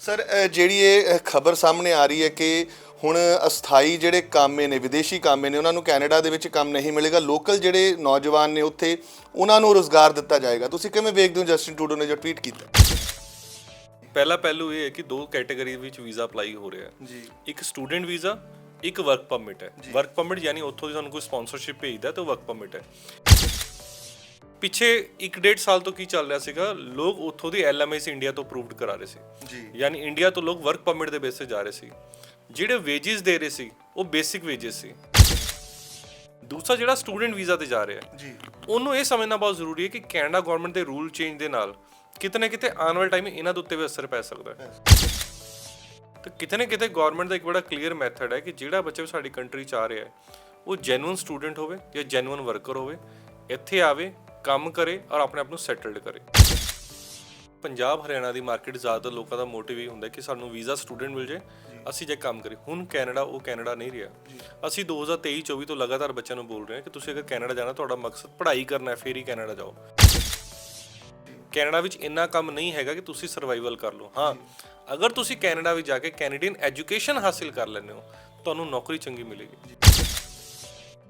Sir ਜਿਹੜੀ ਇਹ ਖਬਰ ਸਾਹਮਣੇ ਆ ਰਹੀ ਹੈ ਕਿ ਹੁਣ ਅਸਥਾਈ ਜਿਹੜੇ ਕਾਮੇ ਨੇ ਵਿਦੇਸ਼ੀ ਕਾਮੇ ਨੇ ਉਹਨਾਂ ਨੂੰ ਕੈਨੇਡਾ ਦੇ ਵਿੱਚ ਕੰਮ ਨਹੀਂ ਮਿਲੇਗਾ। ਲੋਕਲ ਜਿਹੜੇ ਨੌਜਵਾਨ ਨੇ ਉੱਥੇ ਉਹਨਾਂ ਨੂੰ ਰੋਜ਼ਗਾਰ ਦਿੱਤਾ ਜਾਏਗਾ। ਤੁਸੀਂ ਕਿਵੇਂ ਵੇਖਦੇ ਹੋ ਜਸਟਿਨ ਟਰੂਡੋ ਨੇ ਜੋ ਟਵੀਟ ਕੀਤਾ? ਪਹਿਲਾ ਪਹਿਲੂ ਇਹ ਹੈ ਕਿ ਦੋ ਕੈਟਾਗਰੀ ਵਿੱਚ ਵੀਜ਼ਾ ਅਪਲਾਈ ਹੋ ਰਿਹਾ ਹੈ। ਜੀ। ਇੱਕ ਸਟੂਡੈਂਟ ਵੀਜ਼ਾ ਇੱਕ ਵਰਕ ਪਰਮਿਟ ਹੈ। ਵਰਕ ਪਰਮਿਟ ਯਾਨੀ ਉੱਥੋਂ ਦੀ ਤੁਹਾਨੂੰ ਕੋਈ ਸਪਾਂਸਰਸ਼ਿਪ ਭੇਜਦਾ ਤਾਂ ਵਰਕ ਪਰਮਿਟ ਹੈ। ਪਿੱਛੇ 1.5 ਸਾਲ ਤੋਂ ਕੀ ਚੱਲ ਰਿਹਾ ਸੀਗਾ? ਲੋਕ ਉੱਥੋਂ ਦੀ ਐਲਐਮਐਸ ਇੰਡੀਆ ਤੋਂ ਅਪਰੂਵਡ ਕਰਾ ਰਹੇ ਸੀ। ਜੀ। ਯਾਨੀ ਇੰਡੀਆ ਤੋਂ ਲੋਕ ਵਰਕ ਪਰਮਿਟ ਦੇ ਬੇਸ ਤੇ ਜਾ ਰਹੇ ਸੀ। ਜਿਹੜੇ ਵੇਜਸ ਦੇ ਰਹੇ ਸੀ ਉਹ ਬੇਸਿਕ ਵੇਜਸ ਸੀ। ਦੂਸਰਾ ਜਿਹੜਾ ਸਟੂਡੈਂਟ ਵੀਜ਼ਾ ਤੇ ਜਾ ਰਿਹਾ ਹੈ ਜੀ। ਉਹਨੂੰ ਇਹ ਸਮਝਣਾ ਬਹੁਤ ਜ਼ਰੂਰੀ ਹੈ ਕਿ ਕੈਨੇਡਾ ਗਵਰਨਮੈਂਟ ਦੇ ਰੂਲ ਚੇਂਜ ਦੇ ਨਾਲ ਕਿਤੇ ਨਾ ਕਿਤੇ ਆਉਣ ਵਾਲੇ ਟਾਈਮ ਇਹਨਾਂ ਦੇ ਉੱਤੇ ਵੀ ਅਸਰ ਪੈ ਸਕਦਾ ਹੈ। ਤੇ ਕਿਤੇ ਨਾ ਕਿਤੇ ਗਵਰਨਮੈਂਟ ਦਾ ਇੱਕ ਬੜਾ ਕਲੀਅਰ ਮੈਥਡ ਹੈ ਕਿ ਜਿਹੜਾ ਬੱਚਾ ਸਾਡੀ ਕੰਟਰੀ ਚ ਆ ਰਿਹਾ ਹੈ ਉਹ ਜੈਨੂਇਨ ਸਟੂਡੈਂਟ ਹੋਵੇ ਜਾਂ ਜੈਨੂਇਨ ਵਰਕਰ ਹੋਵੇ ਇੱਥੇ ਆਵੇ ਕੰਮ ਕਰੇ ਔਰ ਆਪਣੇ ਆਪ ਨੂੰ ਸੈਟਲਡ ਕਰੇ। ਪੰਜਾਬ ਹਰਿਆਣਾ ਦੀ ਮਾਰਕੀਟ ਜ਼ਿਆਦਾਤਰ ਲੋਕਾਂ ਦਾ ਮੋਟਿਵ ਇਹ ਹੁੰਦਾ ਕਿ ਸਾਨੂੰ ਵੀਜ਼ਾ ਸਟੂਡੈਂਟ ਮਿਲ ਜੇ। ਅਸੀਂ ਜੇ ਕੰਮ ਕਰੀ ਹੁਣ ਕੈਨੇਡਾ ਉਹ ਕੈਨੇਡਾ ਨਹੀਂ ਰਿਹਾ। ਅਸੀਂ 2023 24 ਤੋਂ ਲਗਾਤਾਰ ਬੱਚਿਆਂ ਨੂੰ ਬੋਲ ਰਹੇ ਹਾਂ ਕਿ ਤੁਸੀਂ ਅਗਰ ਕੈਨੇਡਾ ਜਾਣਾ ਤੁਹਾਡਾ ਮਕਸਦ ਪੜ੍ਹਾਈ ਕਰਨਾ ਹੈ ਫੇਰ ਹੀ ਕੈਨੇਡਾ ਜਾਓ। ਕੈਨੇਡਾ ਵਿੱਚ ਇੰਨਾ ਕੰਮ ਨਹੀਂ ਹੈਗਾ ਕਿ ਤੁਸੀਂ ਸਰਵਾਈਵਲ ਕਰ ਲਓ। ਹਾਂ ਅਗਰ ਤੁਸੀਂ ਕੈਨੇਡਾ ਵਿੱਚ ਜਾ ਕੇ ਕੈਨੇਡੀਅਨ ਐਜੂਕੇਸ਼ਨ ਹਾਸਿਲ ਕਰ ਲੈਂਦੇ ਹੋ ਤੁਹਾਨੂੰ ਨੌਕਰੀ ਚੰਗੀ ਮਿਲੇਗੀ।